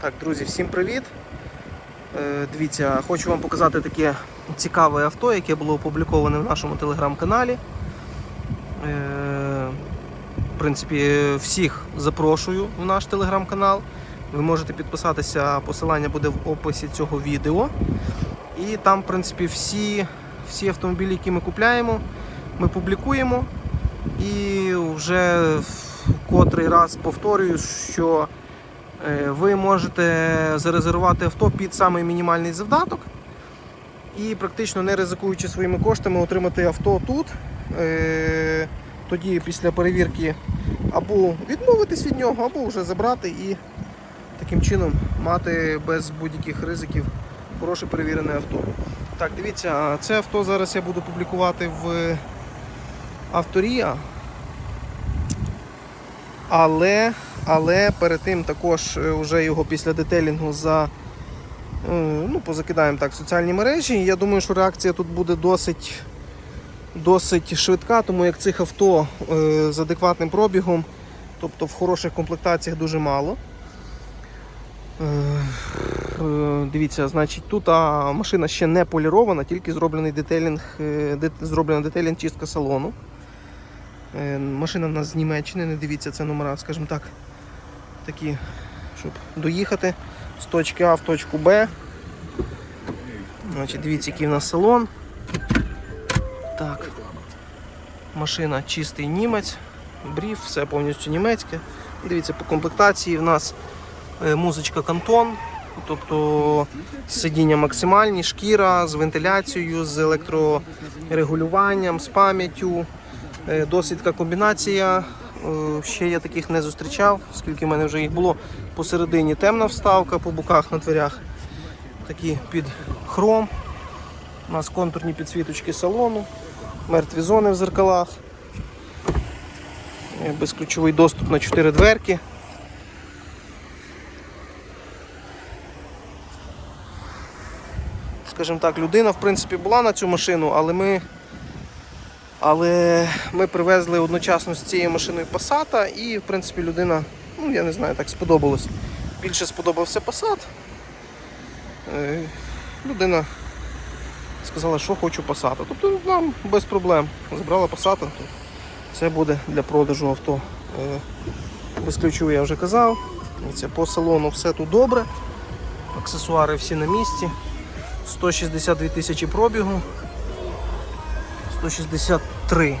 Так, друзі, всім привіт. Е, Дивіться, хочу вам показати таке цікаве авто, яке було опубліковане в нашому телеграм-каналі. Е, В принципі, всіх запрошую в наш телеграм-канал. Ви можете підписатися, посилання буде в описі цього відео. І там, в принципі, всі, всі автомобілі, які ми купляємо, ми публікуємо. І вже котрий раз повторюю, що ви можете зарезервувати авто під самий мінімальний завдаток і практично не ризикуючи своїми коштами отримати авто тут. Е, Тоді після перевірки або відмовитись від нього, або вже забрати і таким чином мати без будь-яких ризиків хороше перевірене авто. Так, дивіться, це авто зараз я буду публікувати в Авторія. Але, але перед тим також е, вже його після детелінгу за, е, ну, позакидаємо так соціальні мережі. Я думаю, що реакція тут буде досить, досить швидка, тому як цих авто е, з адекватним пробігом, тобто в хороших комплектаціях дуже мало. Е, е, Дивіться, значить, тут а, машина ще не полірована, тільки зроблений детелінг, е, дет- зроблена детелінг чистка салону. Е, Машина в нас з Німеччини, не дивіться, це номера, скажімо так, такі, щоб доїхати з точки А в точку Б. Значить, дивіться, який в нас салон. Так. Машина чистий німець, брів, все повністю німецьке. Дивіться, по комплектації в нас е, музичка кантон, тобто сидіння максимальні, шкіра з вентиляцією, з електрорегулюванням, з пам'яттю. Е, Досить така комбінація. Е, Ще я таких не зустрічав, оскільки в мене вже їх було посередині темна вставка, по боках на дверях. Такі під хром. У нас контурні підсвіточки салону, мертві зони в зеркалах. Е, Безключовий доступ на 4 дверки. Скажімо так, людина в принципі була на цю машину, але ми але ми привезли одночасно з цією машиною Passat і, в принципі, людина, ну я не знаю, так сподобалось. Більше сподобався Passat. Е, Людина сказала, що хочу Passat. Тобто нам без проблем. Забрала Passat, то це буде для продажу авто. Е, Безключовий я вже казав. Дивіться, По салону все тут добре. Аксесуари всі на місці. 162 тисячі пробігу. 163.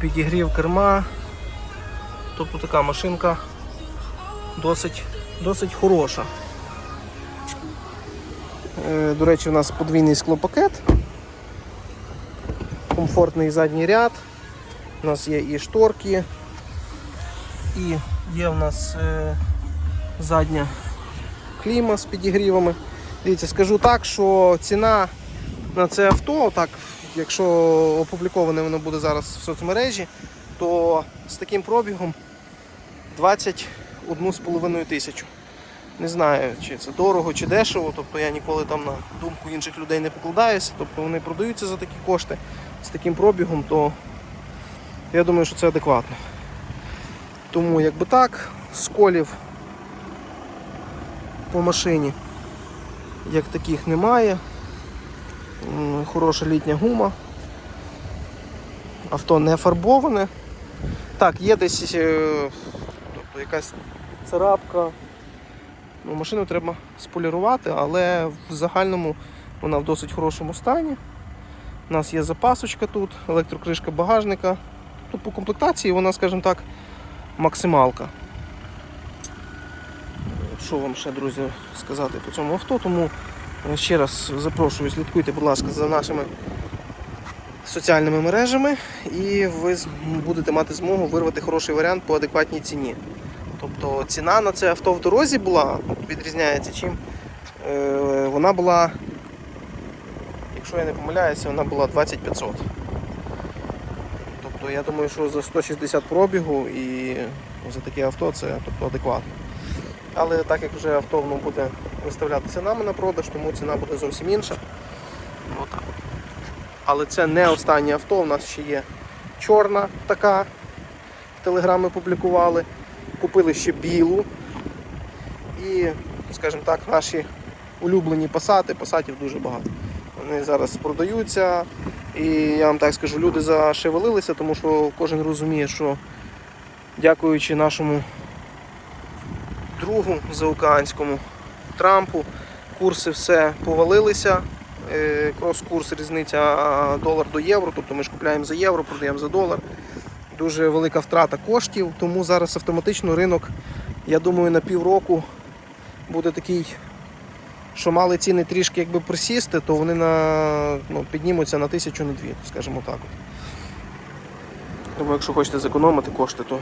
Підігрів керма. Тобто така машинка досить, досить хороша. Е, До речі, у нас подвійний склопакет, комфортний задній ряд, у нас є і шторки, і є у нас е, задня кліма з підігрівами. Дивіться, скажу так, що ціна на це авто, так, якщо опубліковане воно буде зараз в соцмережі, то з таким пробігом 21,5 тисячу. Не знаю, чи це дорого, чи дешево, тобто я ніколи там на думку інших людей не покладаюся, тобто вони продаються за такі кошти з таким пробігом, то я думаю, що це адекватно. Тому якби так, сколів по машині як таких немає. Хороша літня гума. Авто не фарбоване. Так, є десь е, тобто якась царапка. Ну, машину треба сполірувати, але в загальному вона в досить хорошому стані. У нас є запасочка тут, електрокришка багажника. Тут по комплектації вона, скажімо так, максималка. Що вам ще, друзі, сказати по цьому авто, тому ще раз запрошую, слідкуйте, будь ласка, за нашими соціальними мережами і ви будете мати змогу вирвати хороший варіант по адекватній ціні. Тобто ціна на це авто в дорозі була, відрізняється чим. Е, Вона була, якщо я не помиляюся, вона була 2500. Тобто я думаю, що за 160 пробігу і за таке авто це тобто, адекватно. Але так як вже авто воно буде виставлятися нами на продаж, тому ціна буде зовсім інша. Ну, Отак. Але це не останнє авто, у нас ще є чорна така. В телеграмі публікували. Купили ще білу. І, скажімо так, наші улюблені пасати, пасатів дуже багато. Вони зараз продаються. І я вам так скажу, люди зашевелилися, тому що кожен розуміє, що дякуючи нашому другу заокеанському Трампу, курси все повалилися. Е, Крос-курс різниця долар до євро, тобто ми ж купляємо за євро, продаємо за долар. Дуже велика втрата коштів, тому зараз автоматично ринок, я думаю, на півроку буде такий, що мали ціни трішки якби присісти, то вони на, ну, піднімуться на тисячу, на дві, скажімо так. Тому якщо хочете зекономити кошти, то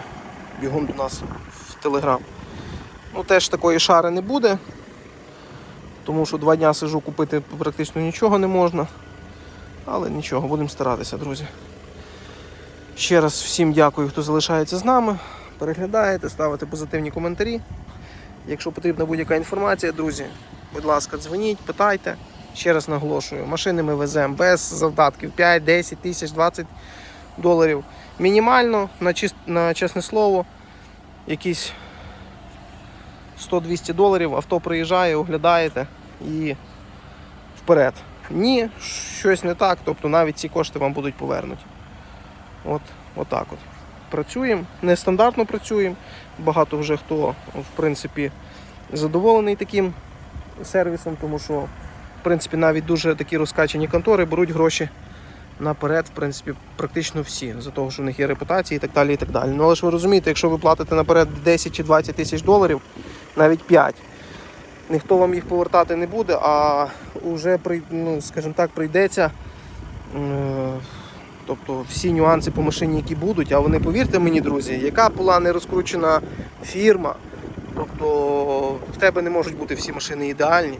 бігом до нас в Телеграм. Ну теж такої шари не буде, тому що два дня сижу купити практично нічого не можна. Але нічого, будемо старатися, друзі. Ще раз всім дякую, хто залишається з нами. Переглядаєте, ставите позитивні коментарі. Якщо потрібна будь-яка інформація, друзі, будь ласка, дзвоніть, питайте. Ще раз наголошую, машини ми веземо без завдатків 5, 10 тисяч, 20 доларів. Мінімально, на, чис... на чесне слово, якісь 100-200 доларів, авто приїжджає, оглядаєте і вперед. Ні, щось не так, тобто навіть ці кошти вам будуть повернуті. От, отак от. Працюємо, нестандартно працюємо. Багато вже хто, в принципі, задоволений таким сервісом, тому що, в принципі, навіть дуже такі розкачані контори беруть гроші наперед, в принципі, практично всі, за того, що в них є репутація і так далі. і так далі. Ну але ж ви розумієте, якщо ви платите наперед 10 чи 20 тисяч доларів, навіть 5, ніхто вам їх повертати не буде, а вже ну, скажімо так, прийдеться. Тобто всі нюанси по машині, які будуть, а вони, повірте мені, друзі, яка була не розкручена фірма, тобто в тебе не можуть бути всі машини ідеальні.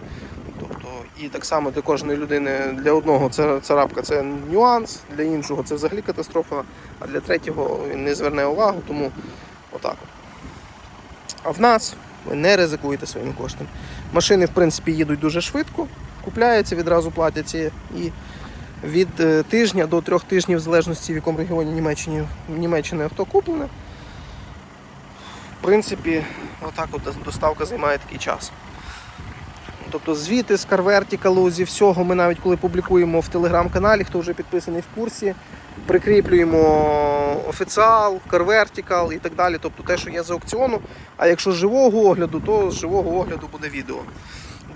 Тобто, і так само для кожної людини, для одного це царапка це нюанс, для іншого це взагалі катастрофа, а для третього він не зверне увагу, тому отак. А в нас ви не ризикуєте своїм коштом. Машини, в принципі, їдуть дуже швидко, купляються, відразу платяться і від е, тижня до трьох тижнів, в залежності в якому регіоні Німеччини, Німеччини авто куплене. В принципі, отак от доставка займає такий час. Тобто звіти з CarVertical, зі всього ми навіть коли публікуємо в телеграм-каналі, хто вже підписаний в курсі, прикріплюємо офіціал, CarVertical і так далі. Тобто те, що є з аукціону. А якщо з живого огляду, то з живого огляду буде відео.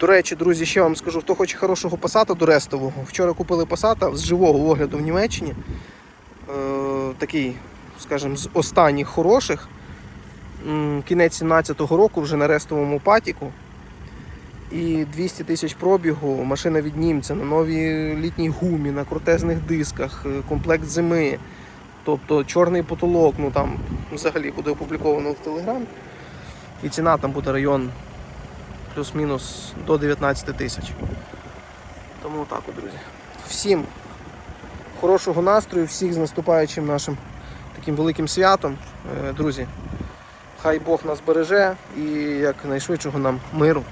До речі, друзі, ще вам скажу, хто хоче хорошого пасата до рестового. Вчора купили пасата з живого огляду в Німеччині. Е, такий, скажімо, з останніх хороших. Кінець 17-го року вже на рестовому патіку. І 200 тисяч пробігу, машина від німця на новій літній гумі, на крутезних дисках, е, комплект зими. Тобто чорний потолок, ну там взагалі буде опубліковано в Телеграм. І ціна там буде район плюс-мінус до 19 тисяч. Тому так, друзі. Всім хорошого настрою, всіх з наступаючим нашим таким великим святом. Е, Друзі, хай Бог нас береже і як найшвидшого нам миру.